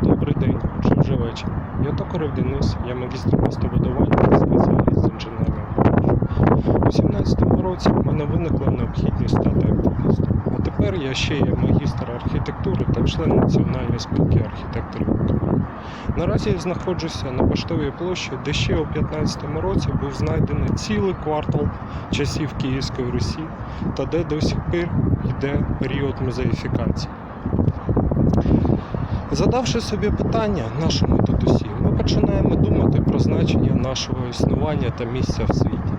Добрий день, вже вечір. Я токарев Денис, я магістр містобудування спеціаліст з інженерного. У 17-му році в мене виникла необхідність стати активістом. А тепер я ще є магістр архітектури та член Національної спілки архітекторів України. Наразі я знаходжуся на Поштовій площі, де ще у 15-му році був знайдений цілий квартал часів Київської Русі та де до сих пір йде період музеїфікації. Задавши собі питання нашому татусі, ми починаємо думати про значення нашого існування та місця в світі.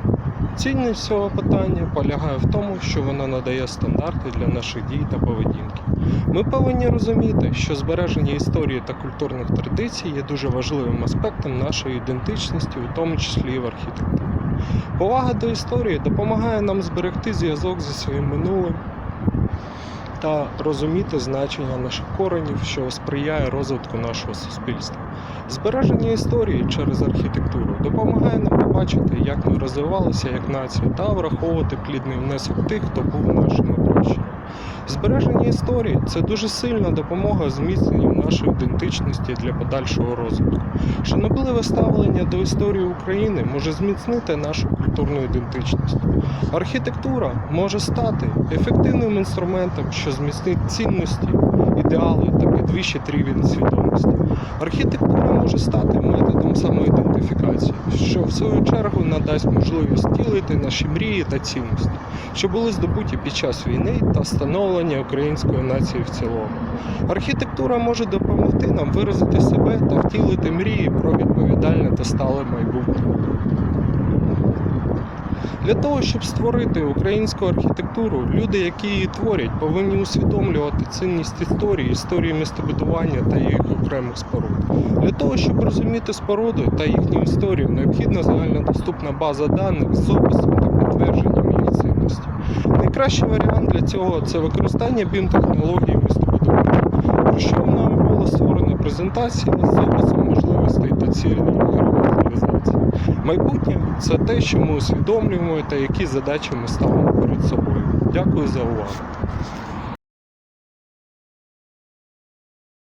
Цінність цього питання полягає в тому, що воно надає стандарти для наших дій та поведінки. Ми повинні розуміти, що збереження історії та культурних традицій є дуже важливим аспектом нашої ідентичності, у тому числі і в архітектурі. Повага до історії допомагає нам зберегти зв'язок зі своїм минулим та розуміти значення наших коренів, що сприяє розвитку нашого суспільства. Збереження історії через архітектуру допомагає нам побачити, як ми розвивалися як нація, та враховувати плідний внесок тих, хто був нашими пращурами. Збереження історії це дуже сильна допомога зміцненню нашої ідентичності для подальшого розвитку. Шанобливе ставлення до історії України може зміцнити нашу культурну ідентичність. Архітектура може стати ефективним інструментом, що зміцнить цінності, ідеали та підвищить рівень свідомості. Архітектура може стати методом самоідентифікації, що в свою чергу надасть можливість втілити наші мрії та цінності, що були здобуті під час війни та становлення української нації в цілому. Архітектура може допомогти нам виразити себе та втілити мрії про відповідальне та стале майбутнє. Для того, щоб створити українську архітектуру, люди, які її творять, повинні усвідомлювати цінність історії, історії містобудування та їх окремих споруд. Для того, щоб розуміти споруди та їхню історію, необхідна загальнодоступна база даних з описом та підтвердженням їх цінності. Найкращий варіант для цього це використання BIM-технології містобудування. Про що мною була створена презентація з описом можливостей та цілей реалізації. Майбутнє це те, що ми усвідомлюємо та які задачі ми ставимо перед собою. Дякую за увагу.